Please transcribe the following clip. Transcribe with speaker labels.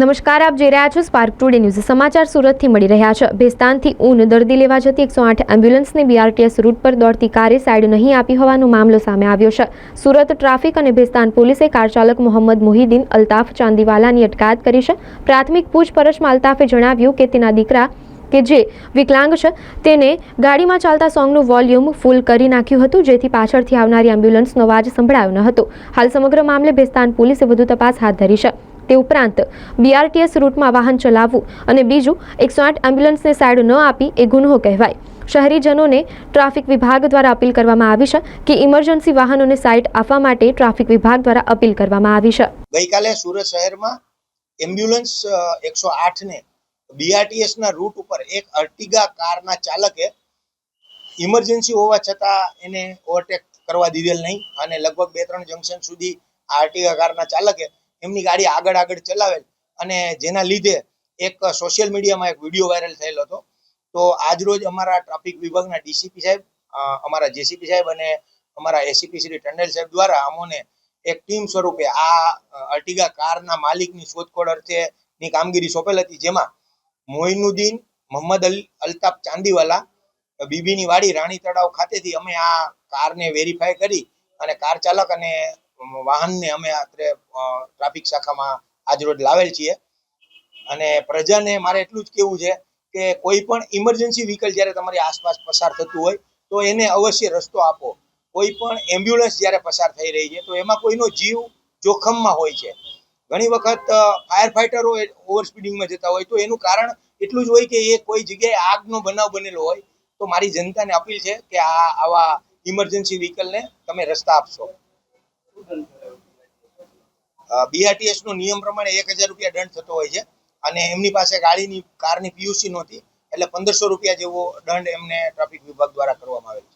Speaker 1: નમસ્કાર, આપ જોઈ રહ્યા છો સ્પાર્ક ટુડે ન્યૂઝ સમાચાર સુરતથી મળી રહ્યા છે. ભેસ્તાનથી ઊન દર્દી લેવા જતી એકસો આઠ એમ્બ્યુલન્સને બીઆરટીએસ રૂટ પર દોડતી કારે સાઈડ નહીં આપી હોવાનો મામલો સામે આવ્યો છે. સુરત ટ્રાફિક અને ભેસ્તાન પોલીસે કાર ચાલક મોહમ્મદ મોહિદ્દીન અલ્તાફ ચાંદીવાલાની અટકાયત કરી છે. પ્રાથમિક પૂછપરછમાં અલ્તાફે જણાવ્યું કે તેના દીકરા, કે જે વિકલાંગ છે, તેને ગાડીમાં ચાલતા સોંગનું વોલ્યુમ ફૂલ કરી નાખ્યું હતું, જેથી પાછળથી આવનારી એમ્બ્યુલન્સનો અવાજ સંભળાયો ન હતો. હાલ સમગ્ર મામલે ભેસ્તાન પોલીસે વધુ તપાસ હાથ ધરી છે. તે ઉપરાંત બીઆરટીએસ રૂટમાં વાહન ચલાવવું અને બીજું એકસો આઠ એમ્બ્યુલન્સને સાઇડ ન આપી એ ગુન્હો કહેવાય. શહેરીજનોને ટ્રાફિક વિભાગ દ્વારા અપીલ કરવામાં આવી છે કે ઇમરજન્સી વાહનોને સાઇટ આપવા માટે ટ્રાફિક વિભાગ દ્વારા અપીલ કરવામાં આવી છે.
Speaker 2: ગઈકાલે સુરત શહેરમાં એમ્બ્યુલન્સ એકસો આઠને ને બીઆરટીએસ ના રૂટ ઉપર એક અર્ટિગા કારના ચાલકે ઇમરજન્સી હોવા છતાં એને ઓવરટેક કરવા દીધેલ નહીં અને લગભગ બે ત્રણ જંકશન સુધી આ અર્ટિગા કારના ચાલકે એમની ગાડી આગળ આગળ ચલાવેલ અને જેના લીધે એક સોશિયલ મીડિયામાં એક વીડિયો વાયરલ થયેલો હતો. તો આજરોજ અમારા ટ્રાફિક વિભાગના ડીસીપી સાહેબ અમારા જેસીપી સાહેબ અને અમારા એસીપી શ્રી ટંડેલ સાહેબ દ્વારા અમોને એક ટીમ સ્વરૂપે આ અર્ટિગા કારના માલિકની શોધખોળ અર્થેની કામગીરી સોંપેલ હતી, જેમાં મોઇનુદ્દીન, મોહમ્મદ અલ, અલ્તાફ ચાંદીવાલા, બીબીની વાડી રાણી તળાવ ખાતેથી અમે આ કારને વેરીફાઈ કરી અને કાર ચાલક અને વાહનને અમે અત્રે ટ્રાફિક શાખામાં આજરોજ લાવેલ છીએ. અને પ્રજાને મારે એટલું જ કેવું છે કે કોઈ પણ ઇમરજન્સી વ્હીકલ જ્યારે તમારી આસપાસ પસાર થતું હોય, તો એને અવશ્ય રસ્તો આપો. કોઈ પણ એમ્બ્યુલન્સ જ્યારે પસાર થઈ રહી છે, તો એમાં કોઈનો જીવ જોખમમાં હોય છે. ઘણી વખત ફાયર ફાઈટરો ઓવર સ્પીડિંગમાં જતા હોય, તો એનું કારણ એટલું જ હોય કે એ કોઈ જગ્યાએ આગનો બનાવ બનેલો હોય, તો મારી જનતાને અપીલ છે કે આ આવા ઇમરજન્સી વ્હીકલને તમે રસ્તા આપશો. બીઆરટીએસ નો નિયમ પ્રમાણે એક હજાર રૂપિયા દંડ થતો હોય છે. અને એમની પાસે ગાડીની, કારની પીયુસી નહોતી. એટલે પંદરસો રૂપિયા જેવો દંડ એમને ટ્રાફિક વિભાગ દ્વારા કરવામાં આવેલ.